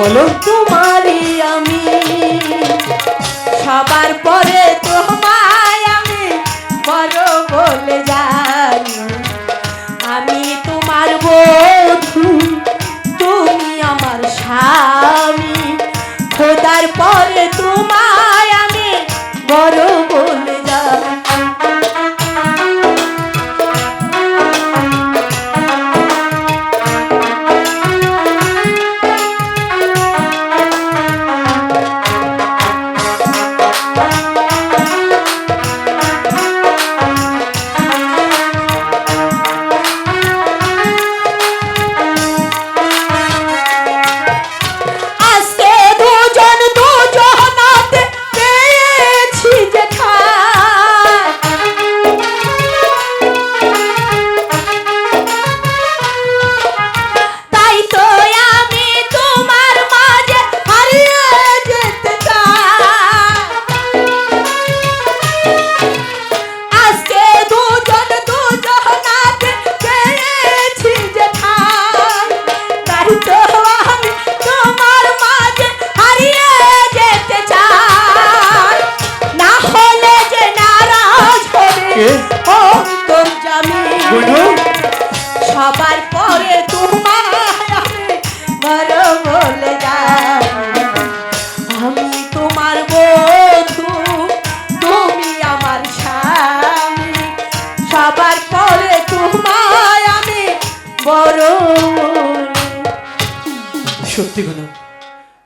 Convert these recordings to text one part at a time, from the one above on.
বলো। তোমারই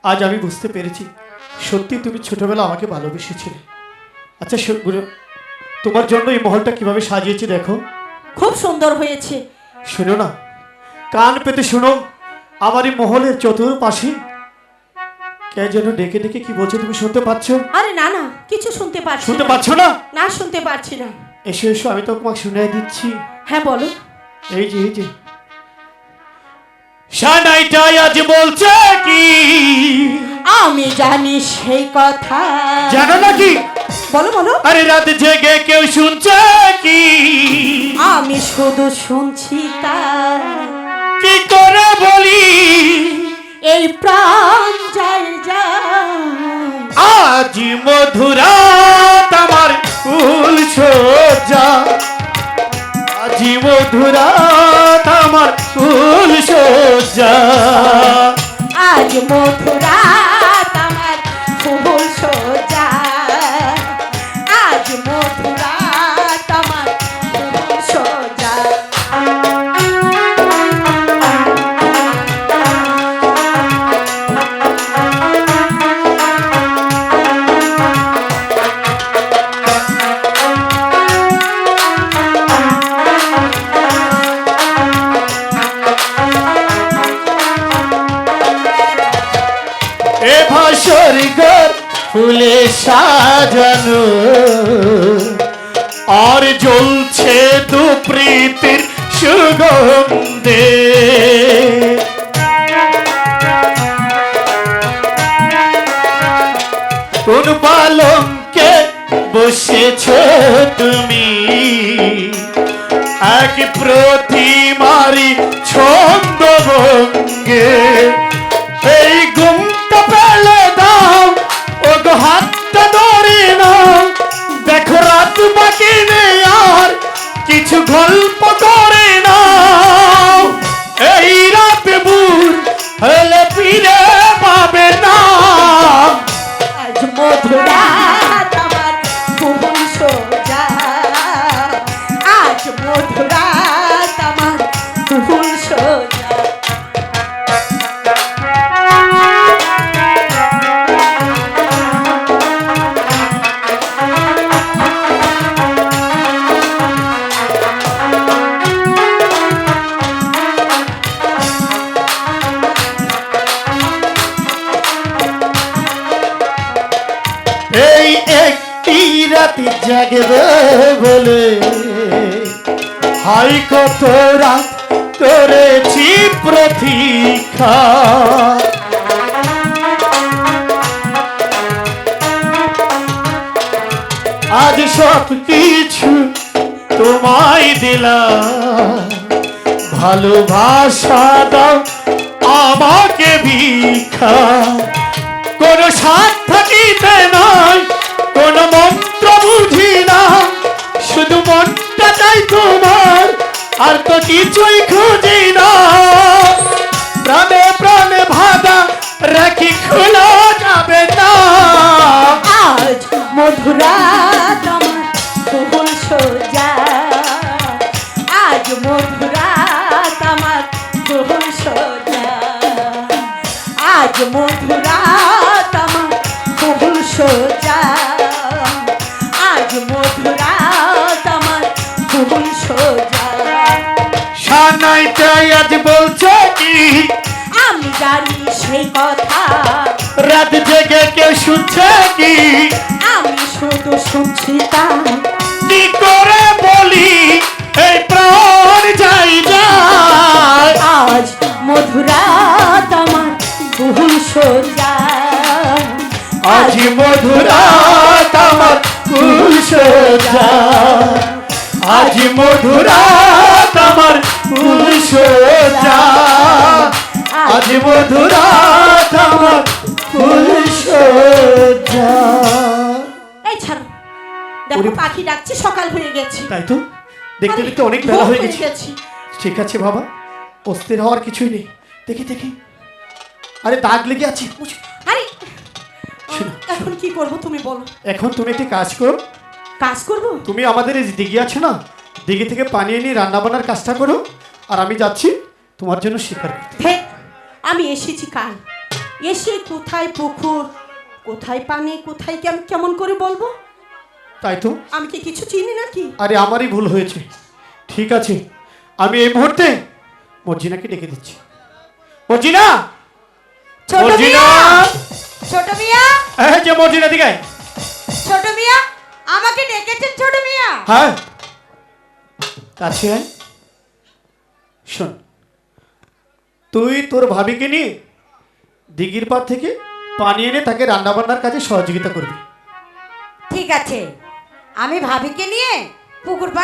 আজ আমি বুঝতে পেরেছি। সত্যি তুমি ছোটবেলা আমাকে ভালোবেসেছিলে। আচ্ছা গুরু তোমার জন্য এই মহলটা কীভাবে সাজিয়েছি দেখো। খুব সুন্দর হয়েছে। শোনো না কান পেতে শোনো আমার এই মহলের চতুর্পাশে। কে যেন ডেকে ডেকে কি বলছে তুমি শুনতে পাচ্ছ? আরে না না কিছু শুনতে পারছি শুনতে। পাচ্ছ না? না শুনতে পারছি না। এসো এসো আমি তো তোমাকে শুনে দিচ্ছি। হ্যাঁ বলো। এই যে এই যে সানাইটাই আজ বলছে কি? আমি জানি সেই কথা। জানো নাকি বলো বলো। আরে রাত জেগে কেউ শুনছে কি? আমি শুধু শুনছি তা। কি করে বলি? এই প্রাণ যায় যা আজ মধুরাত তোমার ফুল সোজা। আজ মধুরাত তোমার ফুল সোজা। আজ মথুরাত ভাসর ঘর ফুলে সাজানো। আর জ্বলছে দু প্রীতির সুগন্ধে। কোন পালঙ্কে বসেছ তুমি? এক প্রতিমারি ছন্দ ভঙ্গে কিছু গল্প করে নাও রাতি জাগবে বলে। হাই কত রাত করেছি প্রতীক্ষা। আজ সব কিছু তোমায় দিলাম। ভালোবাসা দাও আমাকে ভিক্ষা। কোন সাত থাকিতে নয় আর তো কিছুই খুঁজি না। প্রাণে প্রাণে ভাদা রাখি খোলা। কি আমি শুধু শুনছি তা। কি করে বলি? এই প্রাণ যাই যায়। আজ মধুরাত আমার বহুল সোজা। আজ মধুরাত আমার ফুল সোজা। আজ মধুরাত আমার ফুল সোজা। আজ মধুরাত আমার ফুল এই ছাড়ো। দেখো পাখি ডাকছে সকাল হয়ে গেছে। তাই তো? দেখতে দেখতে অনেক বেলা হয়ে গেছে। ঠিক আছে বাবা অস্থির হওয়ার কিছুই নেই। দেখি দেখি। আরে দাগ লেগে আছে আরে এখন কি করব তুমি বলো। এখন তুমি একটি কাজ করো। কাজ করব? তুমি আমাদের এই দিঘি আছে না দিঘি থেকে পানি এনে রান্না বান্নার কাজটা করো। আর আমি যাচ্ছি তোমার জন্য শিকার করতে। আমি এসেছি কাল। এসে কোথায় পুকুর কোথায় পানি কোথায় কেমন কেমন করে বলব? তাই তো। আমি কি কিছু চিনি নাকি? আরে আমারই ভুল হয়েছে। ঠিক আছে আমি এই মুহূর্তে মর্জিনাকে ডেকে দিচ্ছি। মর্জিনা ছোট মর্জিনা মিয়া ছোট মিয়া! এই যে মর্জিনা দিকে আয়। ছোট মিয়া আমাকে ডেকেছেন ছোট মিয়া? হ্যাঁ। কাছে আয়। শোন তুই তোর ভাবিকে নিয়ে দিঘির পার থেকে পানি এনে তাকে রান্নাবান্নার কাজে সহযোগিতা করবি। ঠিক আছে। আমি ভাবিকে নিয়ে পুকুর পাড়ে